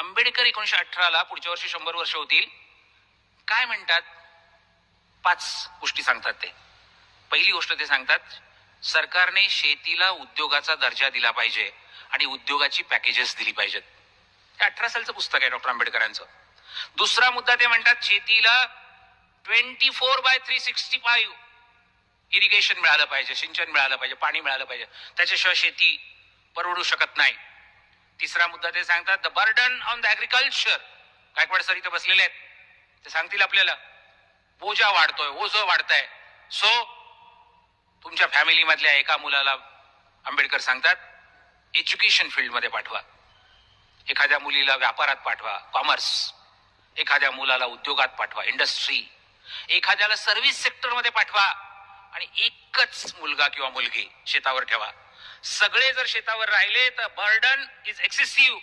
आंबेडकर एकोणीशे अठराला पुढच्या वर्षी शंभर वर्ष होतील. काय म्हणतात? पाच गोष्टी सांगतात ते. पहिली गोष्ट ते सांगतात सरकारने शेतीला उद्योगाचा दर्जा दिला पाहिजे आणि उद्योगाची पॅकेजेस दिली पाहिजेत. हे अठरा सालचं पुस्तक आहे डॉक्टर आंबेडकरांचं. दुसरा मुद्दा ते म्हणतात शेतीला twenty four by three sixty five irrigation मिळालं पाहिजे सिंचन मिळालं पाहिजे पाणी मिळालं पाहिजे. त्याच्याशिवाय शेती परवडू शकत नाही. तिसरा मुद्दा ते सांगतात the burden on the agriculture Gaikwad sir इथं बसलेले आहेत. ते सांगतील आपल्याला बोजा वाढतोय ओझ वाढतंय. सो तुमच्या फॅमिलीमधल्या एका मुलाला आंबेडकर सांगतात एज्युकेशन फील्डमध्ये पाठवा. एखाद्या मुलीला व्यापारात पाठवा कॉमर्स एखाद्या मुलाला उद्योगात पाठवा इंडस्ट्री एखाद्याला सर्व्हिस सेक्टरमध्ये पाठवा आणि एकच मुलगा किंवा मुलगी शेतावर ठेवा. सगळे जर शेतावर राहिले तर बर्डन इज एक्सेसिव्ह